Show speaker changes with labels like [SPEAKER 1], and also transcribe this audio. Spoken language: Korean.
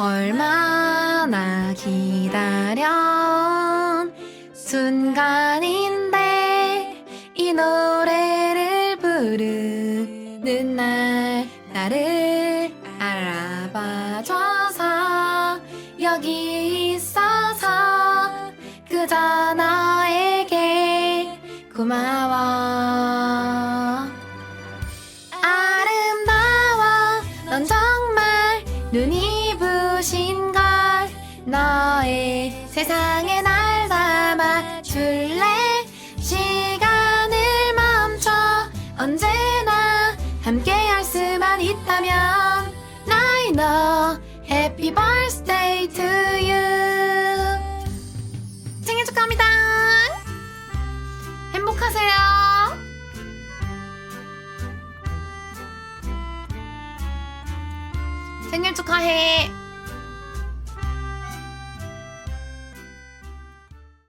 [SPEAKER 1] 얼마나 기다려 순간인데 이 노래를 부르는 날 나를 여기 있어서 그저 너에게 고마워. 아름다워. 넌 정말 눈이 부신 걸 너의 세상에 날 담아줄래? 시간을 멈춰 언제나 함께 할 수만 있다면 나이 너 birthday. to 행복하세요. 생일 축하해